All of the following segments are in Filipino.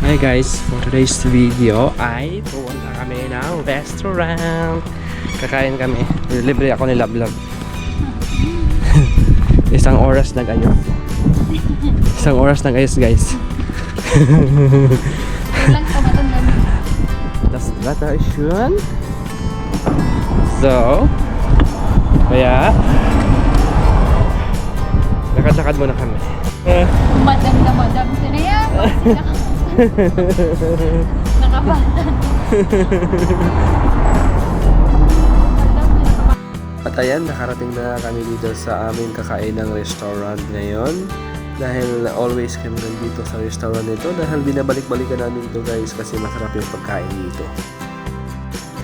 Hi guys, for today's video ay pupunta kami ng restaurant. Kakain kami. Libre ako ni Love Love. Isang oras nag ayos. Isang oras nag ayos guys. Das Wetter ist schön. So, kaya lakad-lakad muna kami. Eh, Madam na madam. Sinaya. Nakabata. At ayan, nakarating na kami dito sa aming kakain ng restaurant ngayon. Dahil always kami nandito sa restaurant nito dahil binabalik-balikan namin ito guys kasi masarap yung pagkain dito.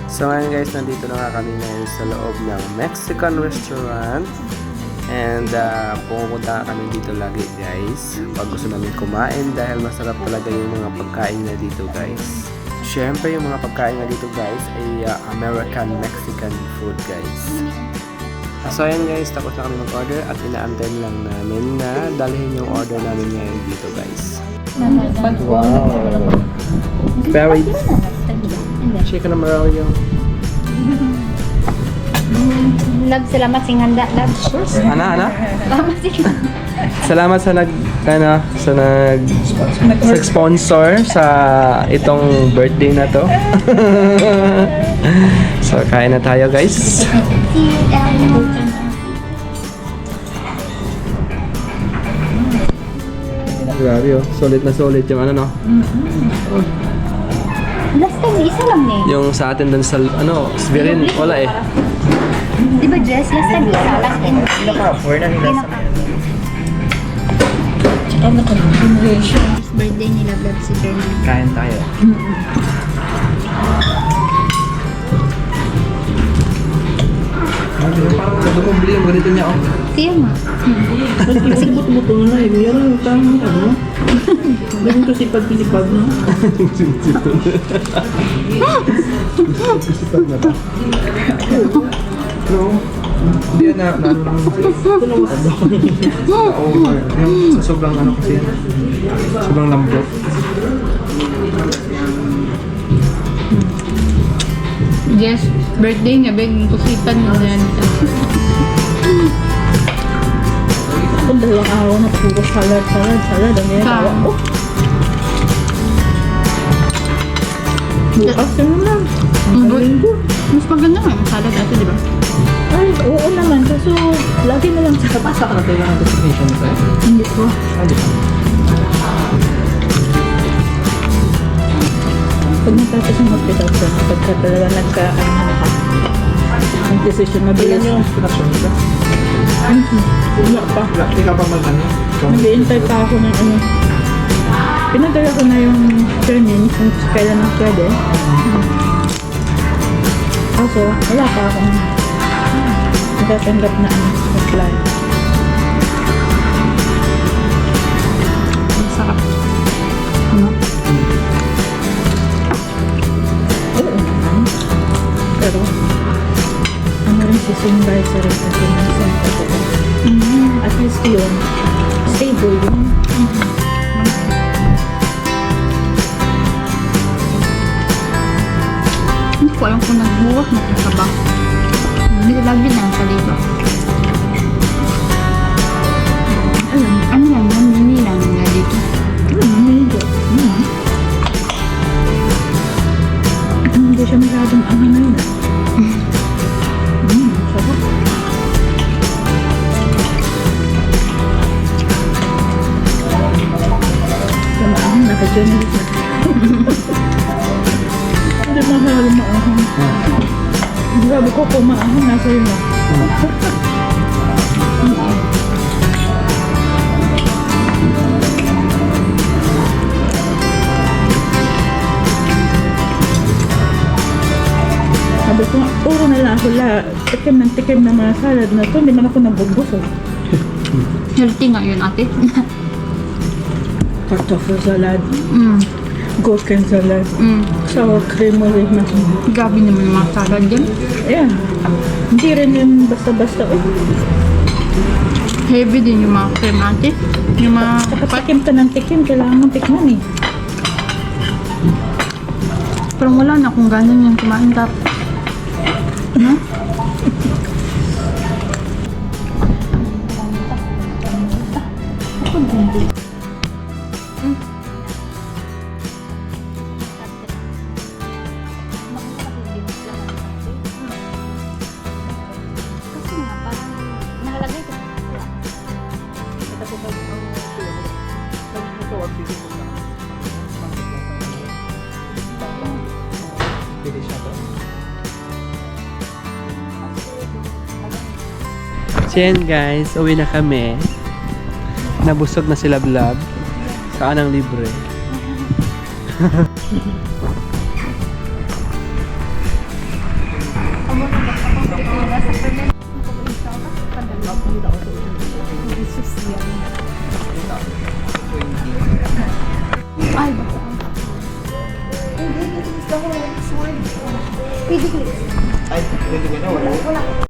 So ngayon guys, nandito na kami ngayon sa loob ng Mexican restaurant. And uh, pumunta kami dito lagi guys pag gusto namin kumain dahil masarap talaga yung mga pagkain na dito guys. Siyempre yung mga pagkain na dito guys ay uh, American Mexican food guys. So ayan guys, tapos na kami mag-order at inaantay lang namin na dalhin yung order namin ngayon dito guys. Wow! Very... Chicken Mario. Love, salamat sing handa. Love. Ana, ana? Salamat sing Salamat sa nag ano, sa nag sponsor sa itong birthday na to. so kain na tayo guys. Grabe oh, solid na solid yung ano no. Last time, isa lang eh. Yung sa atin dun sa ano, Svirin, wala eh. Di ba dress? Last time, isa lang. And pinaka. Ano ka generation? Birthday ni Love Love si Bernard. Kain tayo. Parang nagumubli yung ganito niya oh. Siya ma. Kasi buto-buto na eh. Kaya lang tama ano. Ganun kasi pag pinipag no. No. Hindi yan na, na, na, over. Yung sa sobrang ano kasi, sobrang lambot. Yes, birthday niya, beg, kusipan mo na yan. Ako dalawang araw na puro salad, salad, salad. Ang yan. Sa- Oh. Bukas naman. Mm, Ang linggo. Mas maganda nga yung salad ate, di ba? Ay, oo naman. Kaso, lagi na lang sa Kapasa ka na kailangan destination tayo. Hindi ko. Pag natapos yung hospital ka, pagka talaga nagka, ano na ka, ang decision mabilis. yung pinasyon ka? Wala pa. Hindi ka pa mag-ano? Nag-iintay pa ako ng ano. Pinadala ko na yung training kung kailan ang pwede. Kaso, wala pa akong natatanggap na ano, reply. Ang sarap. Ano? Oo naman. Pero, ano rin si supervisory kasi ng center ko. At least yun, stable yun. Hindi ko alam kung nagbuwak na ba. Hindi lang sa liba. Alam, Ano lang yan, hindi lang nga dito. alam, naligo. Hmm. Hindi siya masyadong na yun. Hmm, sarap. Sa maahang naka-journalist na. Hindi mahal maahang. Grabe ko kung maahang nasa yun na. Sabi ko puro na lang ako la, tikim ng tikim ng mga salad na to, hindi man ako nabugbusog. Healthy nga yun ate. Kartoffel salad, mm. Gherkin salad, Mm. sour cream ulit na. Gabi naman yung mga salad dyan. Ayan. Hindi rin yun basta-basta. Oh. Heavy din yung mga cream ate. Yung mga Saka tikim ka ng tikim, kailangan mong tikman eh. Parang wala na kung gano'n yung kumain tap. No? Kasi So guys, uwi na kami. Nabusog na sila vlog. Saan ang libre? Ay, baka. Pwede ko. Ay, pwede ka na, wala.